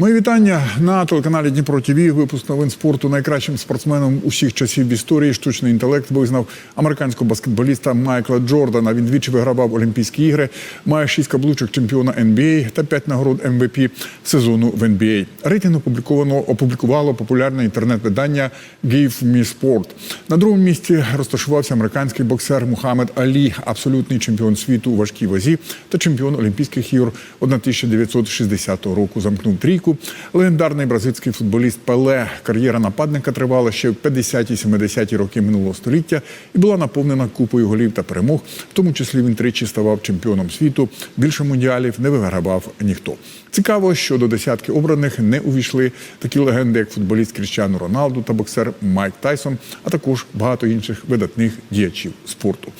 Мої вітання на телеканалі Дніпро ТВ. Випуск новин спорту найкращим спортсменом усіх часів в історії штучний інтелект визнав американського баскетболіста Майкла Джордана. Він двічі вигравав Олімпійські ігри, має шість каблучок чемпіона NBA та п'ять нагород MVP сезону в NBA. Рейтинг опубліковано опублікувало популярне інтернет-видання Give Me Sport. На другому місці розташувався американський боксер Мухаммед Алі, абсолютний чемпіон світу у важкій вазі та чемпіон Олімпійських ігор 1960 року. Замкнув трійку. Легендарний бразильський футболіст Пеле. Кар'єра нападника тривала ще в 50-70-ті роки минулого століття і була наповнена купою голів та перемог. В тому числі він тричі ставав чемпіоном світу. Більше мундіалів не вигравав ніхто. Цікаво, що до десятки обраних не увійшли такі легенди, як футболіст Кріщану Роналду та боксер Майк Тайсон, а також багато інших видатних діячів спорту.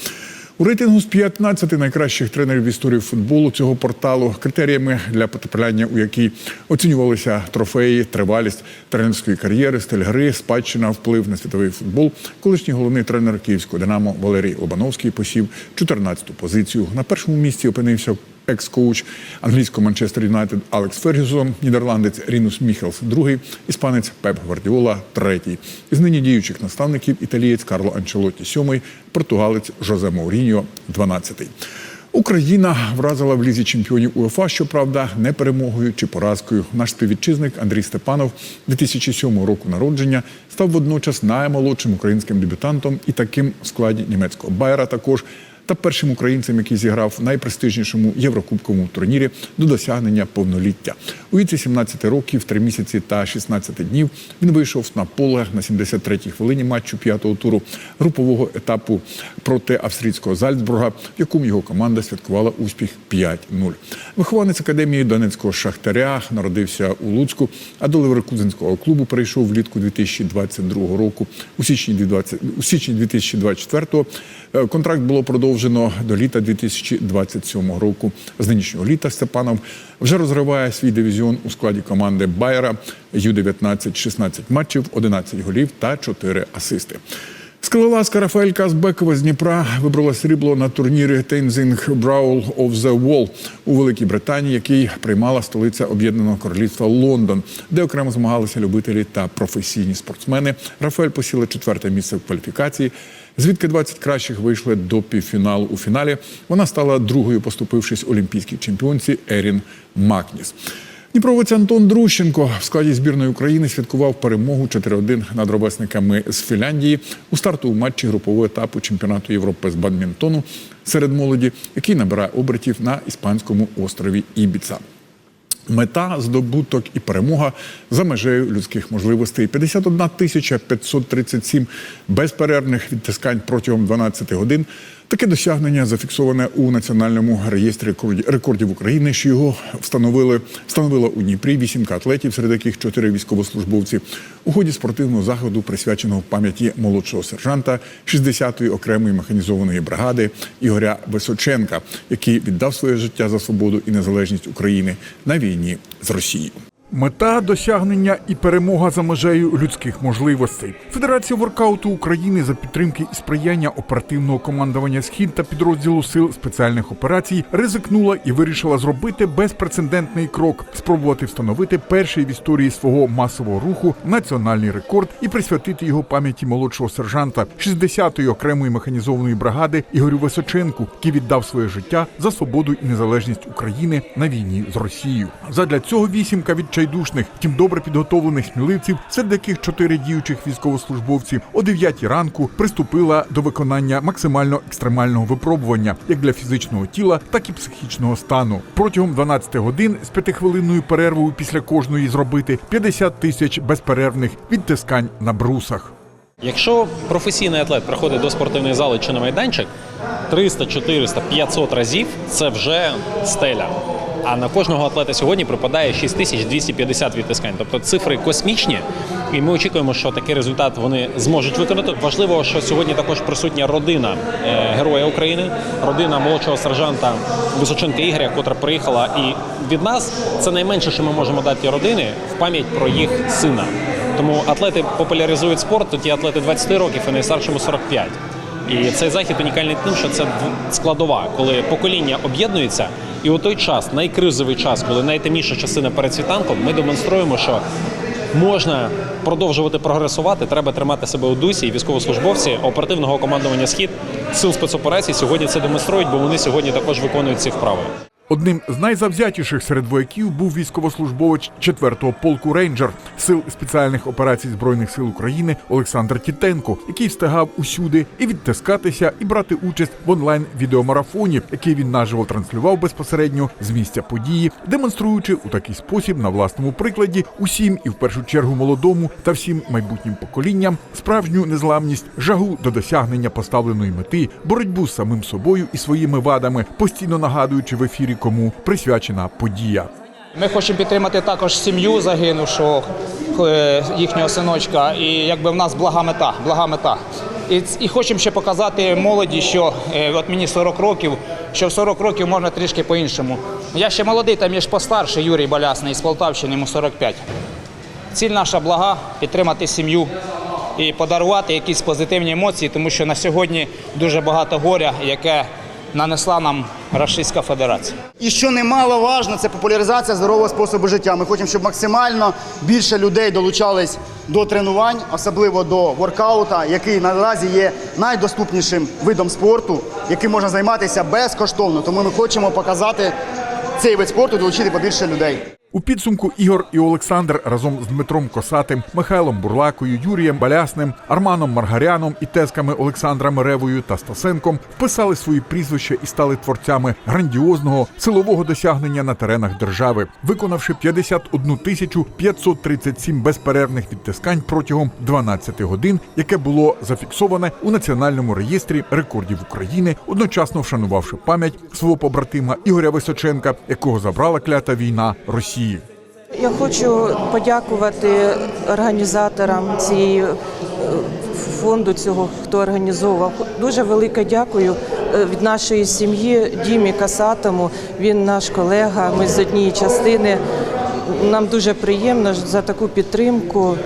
У рейтингу з 15 найкращих тренерів в історії футболу цього порталу критеріями для потрапляння, у які оцінювалися трофеї, тривалість тренерської кар'єри, стиль гри, спадщина, вплив на світовий футбол. Колишній головний тренер київського Динамо Валерій Лобановський посів 14-ту позицію. На першому місці опинився екс-коуч англійського Манчестер Юнайтед Алекс Фергюсон, нідерландець Рінус Міхелс, другий, іспанець Пеп Гвардіола, третій. Із нині діючих наставників італієць Карло Анчелотті, сьомий, португалець Жозе Мауріньо, дванадцятий. Україна вразила в лізі чемпіонів УЄФА, щоправда, не перемогою чи поразкою. Наш співвітчизник Андрій Степанов 2007 року народження став водночас наймолодшим українським дебютантом і таким в складі німецького Байера також та першим українцем, який зіграв в найпрестижнішому єврокубковому турнірі до досягнення повноліття. У віці 17 років, 3 місяці та 16 днів він вийшов на поле на 73-й хвилині матчу п'ятого туру групового етапу проти австрійського Зальцбурга, в якому його команда святкувала успіх 5-0. Вихованець академії Донецького шахтаря народився у Луцьку, а до Леверкузенського клубу перейшов влітку 2022 року. У січні 20 у січні 2024 е, контракт було продовжено до літа 2027 року. З нинішнього літа Степанов вже розриває свій дивізіон у складі команди Байера Ю-19 16 матчів, 11 голів та 4 асисти. Скалолазка Рафаель Казбекова з Дніпра вибрала срібло на турнірі Tenzing Brawl of the Wall у Великій Британії, який приймала столиця Об'єднаного Королівства Лондон, де окремо змагалися любителі та професійні спортсмени. Рафаель посіла четверте місце в кваліфікації. Звідки 20 кращих вийшли до півфіналу у фіналі. Вона стала другою, поступившись олімпійській чемпіонці Ерін Макніс. Дніпровець Антон Друщенко в складі збірної України святкував перемогу 4-1 над ровесниками з Фінляндії у стартовому матчі групового етапу чемпіонату Європи з бадмінтону серед молоді, який набирає обертів на іспанському острові Ібіца. Мета, здобуток і перемога за межею людських можливостей. 51 тисяча 537 безперервних відтискань протягом 12 годин. Таке досягнення зафіксоване у національному реєстрі рекордів України, що його встановили встановила у Дніпрі вісімка атлетів, серед яких чотири військовослужбовці у ході спортивного заходу, присвяченого пам'яті молодшого сержанта 60-ї окремої механізованої бригади Ігоря Височенка, який віддав своє життя за свободу і незалежність України на війні з Росією. Мета досягнення і перемога за межею людських можливостей. Федерація воркауту України за підтримки і сприяння оперативного командування схід та підрозділу сил спеціальних операцій ризикнула і вирішила зробити безпрецедентний крок спробувати встановити перший в історії свого масового руху національний рекорд і присвятити його пам'яті молодшого сержанта 60-ї окремої механізованої бригади Ігорю Височенку, який віддав своє життя за свободу і незалежність України на війні з Росією. Задля цього вісімка від відчайдушних, тим добре підготовлених сміливців, серед яких чотири діючих військовослужбовці о 9 ранку приступила до виконання максимально екстремального випробування як для фізичного тіла, так і психічного стану. Протягом 12 годин з п'ятихвилинною перервою після кожної зробити 50 тисяч безперервних відтискань на брусах. Якщо професійний атлет приходить до спортивної зали чи на майданчик 300, 400, 500 разів це вже стеля. А на кожного атлета сьогодні припадає 6250 відтискань. Тобто цифри космічні, і ми очікуємо, що такий результат вони зможуть виконати. Важливо, що сьогодні також присутня родина е, Героя України, родина молодшого сержанта Височенка Ігоря, котра приїхала. І від нас це найменше, що ми можемо дати родини в пам'ять про їх сина. Тому атлети популяризують спорт, то ті атлети 20 років і найстаршому 45. І цей захід унікальний тим, що це складова, коли покоління об'єднується І у той час, найкризовий час, коли найтемніша частина перед світанком, ми демонструємо, що можна продовжувати прогресувати. Треба тримати себе у дусі. І військовослужбовці оперативного командування схід сил спецоперацій сьогодні це демонструють, бо вони сьогодні також виконують ці вправи. Одним з найзавзятіших серед вояків був військовослужбовець 4-го полку рейнджер сил спеціальних операцій збройних сил України Олександр Тітенко, який встигав усюди і відтискатися, і брати участь в онлайн відеомарафоні, який він наживо транслював безпосередньо з місця події, демонструючи у такий спосіб на власному прикладі усім і в першу чергу молодому та всім майбутнім поколінням справжню незламність, жагу до досягнення поставленої мети, боротьбу з самим собою і своїми вадами, постійно нагадуючи в ефірі, кому присвячена подія. Ми хочемо підтримати також сім'ю загинувшого е, їхнього синочка. І якби в нас блага мета, блага мета. І, і хочемо ще показати молоді, що е, от мені 40 років, що в 40 років можна трішки по-іншому. Я ще молодий, там є ж постарший Юрій Балясний з Полтавщини, йому 45. Ціль наша блага підтримати сім'ю і подарувати якісь позитивні емоції, тому що на сьогодні дуже багато горя, яке нанесла нам Російська Федерація. І що немало важно, це популяризація здорового способу життя. Ми хочемо, щоб максимально більше людей долучались до тренувань, особливо до воркаута, який наразі є найдоступнішим видом спорту, яким можна займатися безкоштовно. Тому ми хочемо показати цей вид спорту, долучити побільше людей. У підсумку Ігор і Олександр разом з Дмитром Косатим, Михайлом Бурлакою, Юрієм Балясним, Арманом Маргаряном і тезками Олександром Ревою та Стасенком вписали свої прізвища і стали творцями грандіозного силового досягнення на теренах держави, виконавши 51 тисячу 537 безперервних відтискань протягом 12 годин, яке було зафіксоване у національному реєстрі рекордів України, одночасно вшанувавши пам'ять свого побратима Ігоря Височенка, якого забрала клята війна Росії. Я хочу подякувати організаторам цієї е, фонду, цього хто організовував. Дуже велике дякую е, від нашої сім'ї Дімі Касатому. Він наш колега. Ми з однієї частини. Нам дуже приємно за таку підтримку.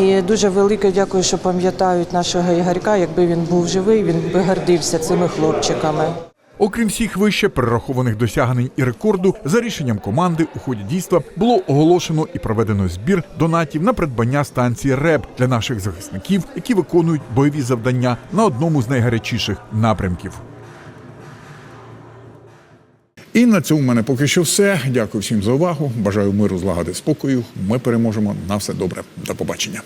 І дуже велике дякую, що пам'ятають нашого Ігорька. Якби він був живий, він би гордився цими хлопчиками. Окрім всіх вище перерахованих досягнень і рекорду, за рішенням команди у ході дійства було оголошено і проведено збір донатів на придбання станції РЕБ для наших захисників, які виконують бойові завдання на одному з найгарячіших напрямків. І на цьому в мене поки що все. Дякую всім за увагу. Бажаю миру, злагоди, спокою. Ми переможемо. На все добре. До побачення.